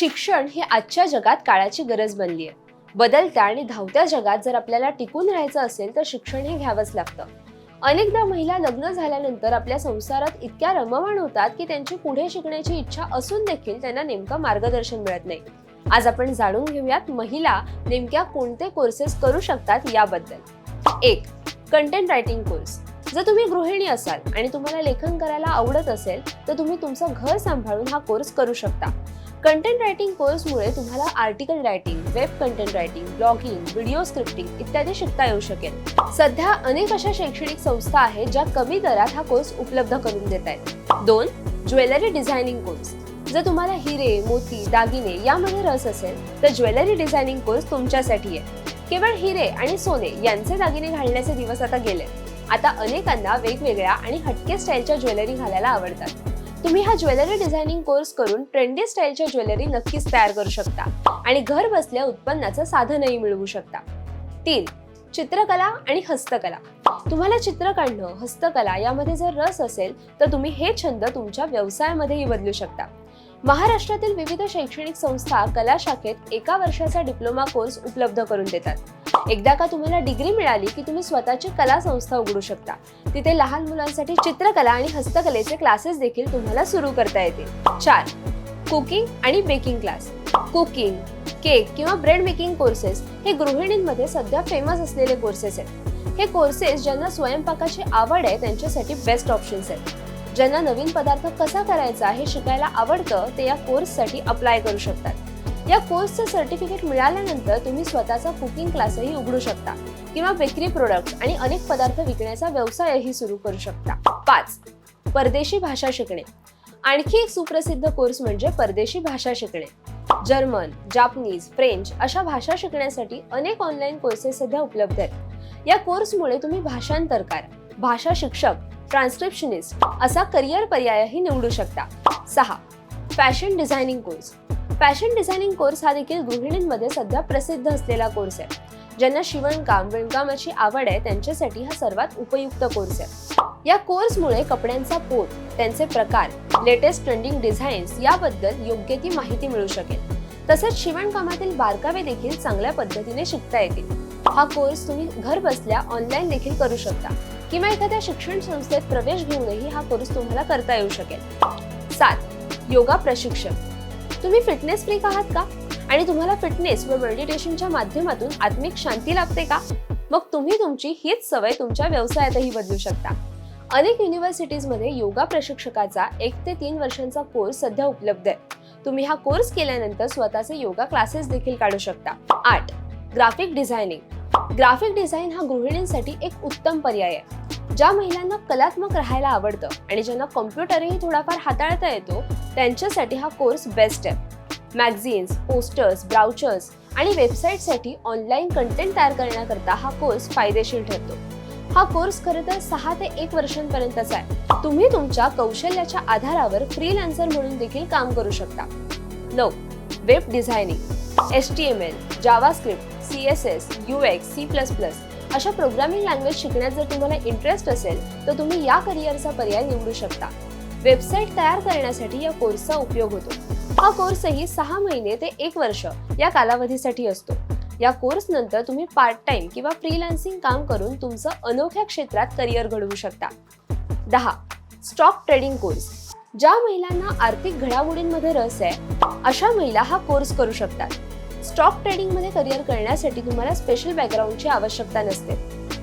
शिक्षण ही आजच्या जगात काळाची गरज बनली आहे. बदलत्या आणि धावत्या जगात जर आपल्याला टिकून राहायचं असेल तर शिक्षण हे घ्यावंच लागतं. अनेकदा महिला लग्न झाल्यानंतर आपल्या संसारात इतक्या रममाण होतात की त्यांची पुढे शिकण्याची इच्छा असून देखील त्यांना नेमकं मार्गदर्शन मिळत नाही. आज आपण जाणून घेऊयात महिला नेमक्या कोणते कोर्सेस करू शकतात याबद्दल. एक कंटेंट रायटिंग कोर्स जर तुम्ही गृहिणी असाल आणि तुम्हाला लेखन करायला आवडत असेल तर तुम्ही तुमचं घर सांभाळून हा कोर्स करू शकता. कंटेंट रायटिंग कोर्समुळे तुम्हाला article writing web content writing blogging video scripting इत्यादी शिकता येऊ शकेल. सध्या अनेक अशा शैक्षणिक संस्था आहेत ज्या कमी दरात हा कोर्स उपलब्ध करून देत आहेत. दोन ज्वेलरी डिझायनिंग कोर्स जर तुम्हाला हिरे मोती दागिने यामध्ये रस असेल तर ज्वेलरी डिझायनिंग कोर्स तुमच्यासाठी आहे. केवळ हिरे आणि सोने यांचे दागिने घालण्याचे दिवस आता गेले. आता अनेकांना वेगवेगळ्या आणि हटके स्टाईलच्या ज्वेलरी घालायला आवडतात. तुम्ही हा ज्वेलरी डिझायनिंग कोर्स करून ट्रेंडी स्टाईलच्या ज्वेलरी नक्कीच तयार करू शकता आणि घर बसल्या उत्पन्नाचं साधनही मिळवू शकता. तीन चित्रकला आणि हस्तकला. तुम्हाला चित्र काढणं हस्तकला यामध्ये जर रस असेल तर तुम्ही हे छंद तुमच्या व्यवसायामध्येही बदलू शकता. महाराष्ट्रातील विविध शैक्षणिक संस्था कला शाखेत एका वर्षाचा डिप्लोमा कोर्स उपलब्ध करून देतात. एकदा का तुम्हाला डिग्री मिळाली की तुम्ही स्वतःची कला संस्था उघडू शकता. तिथे लहान मुलांसाठी चित्रकला आणि हस्तकलेचे क्लासेस देखील तुम्हाला सुरू करता येतील. चार कुकिंग आणि बेकिंग क्लास कुकिंग केक किंवा ब्रेड मेकिंग कोर्सेस हे गृहिणींमध्ये सध्या फेमस असलेले कोर्सेस आहेत. हे कोर्सेस ज्यांना स्वयंपाकाची आवड आहे त्यांच्यासाठी बेस्ट ऑप्शन्स आहेत. ज्यांना नवीन पदार्थ कसा करायचा हे शिकायला आवडतं ते या कोर्ससाठी अप्लाय करू शकतात. या कोर्सचं सर्टिफिकेट मिळाल्यानंतर तुम्ही स्वतःचा कुकिंग क्लासही उघडू शकता किंवा बेकरी प्रोडक्ट आणि अनेक पदार्थ विकण्याचा व्यवसायही सुरू करू शकता. पाच परदेशी भाषा शिकणे. आणखी एक सुप्रसिद्ध कोर्स म्हणजे परदेशी भाषा शिकणे. जर्मन जापनीज फ्रेंच अशा भाषा शिकण्यासाठी अनेक ऑनलाईन कोर्सेस सध्या उपलब्ध आहेत. या कोर्समुळे तुम्ही भाषांतरकार भाषा शिक्षक ट्रान्स्क्रिप्शनिस्ट असा करिअर पर्यायही निवडू शकता. सहा fashion designing course fashion designing course हा देखील गृहिणींमध्ये सध्या प्रसिद्ध असलेला कोर्स आहे. ज्यांना शिवणकाम विणकामाची आवड आहे त्यांच्यासाठी हा सर्वात उपयुक्त कोर्स आहे. या कोर्समुळे कपड्यांचा पोत त्यांचे प्रकार लेटेस्ट ट्रेंडिंग डिझाईन्स याबद्दल योग्य ती माहिती मिळू शकेल. तसेच शिवणकामातील बारकावे देखील चांगल्या पद्धतीने शिकता येतील. हा कोर्स तुम्ही घर बसल्या ऑनलाईन देखील करू शकता. किंवा एखाद्या शिक्षण संस्थेत प्रवेश घेऊनही हा कोर्स तुम्हाला करता येऊ शकेल. सात योगा प्रशिक्षक. तुम्ही फिटनेस फ्रीक आहात का? आणि तुम्हाला फिटनेस व मेडिटेशनच्या माध्यमातून आत्मिक शांती लाभते का? मग तुम्ही तुमची हीच सवय तुमच्या व्यवसायातही बदलू शकता. अनेक युनिव्हर्सिटीजमध्ये योगा प्रशिक्षकाचा एक ते तीन वर्षांचा कोर्स सध्या उपलब्ध आहे. तुम्ही हा कोर्स केल्यानंतर स्वतःचे योगा क्लासेस देखील काढू शकता. आठ ग्राफिक डिझायनिंग ग्राफिक डिझाईन हा गृहिणींसाठी एक उत्तम पर्याय आहे. ज्या महिलांना कलात्मक राहायला आवडतं आणि ज्यांना कॉम्प्युटरही थोडाफार हाताळता येतो त्यांच्यासाठी हा कोर्स बेस्ट आहे. मॅगझिन्स पोस्टर्स ब्राउचर्स आणि वेबसाईटसाठी ऑनलाईन कंटेंट तयार करण्याकरता हा कोर्स फायदेशीर ठरतो. हा कोर्स खरं तर सहा ते एक वर्षांपर्यंतचा आहे. तुम्ही तुमच्या कौशल्याच्या आधारावर फ्रीलान्सर म्हणून देखील काम करू शकता. नऊ web designing H T M L Java script C S S U X C plus plus अशा प्रोग्रामिंग लँग्वेज शिकण्यात जर तुम्हाला इंटरेस्ट असेल तर तुम्ही या करिअरचा पर्याय निवडू शकता. वेबसाईट तयार करण्यासाठी या कोर्सचा उपयोग होतो. हा कोर्सही सहा महिने ते एक वर्ष या कालावधीसाठी असतो. या कोर्स नंतर तुम्ही पार्ट टाइम किंवा फ्रीलान्सिंग काम करून तुमचं अनोख्या क्षेत्रात करिअर घडवू शकता. दहा. स्टॉक ट्रेडिंग कोर्स ज्या महिलांना आर्थिक घडामोडींमध्ये रस आहे अशा महिला हा कोर्स करू शकतात. स्टॉक ट्रेडिंगमध्ये करिअर करण्यासाठी तुम्हाला स्पेशल बॅकग्राऊंडची आवश्यकता नसते.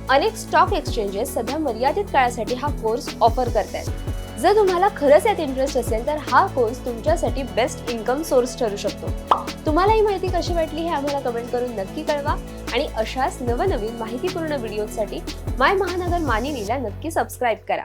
अनेक स्टॉक एक्सचेंजेस सध्या मर्यादित काळासाठी हा कोर्स ऑफर करतात जर तुम्हाला खरंच यात इंटरेस्ट असेल तर हा कोर्स तुमच्यासाठी बेस्ट इन्कम सोर्स ठरू शकतो. तुम्हाला ही माहिती कशी वाटली हे आम्हाला कमेंट करून नक्की कळवा आणि अशाच नवनवीन माहितीपूर्ण व्हिडिओसाठी माय महानगर मानिनीला नक्की सबस्क्राईब करा.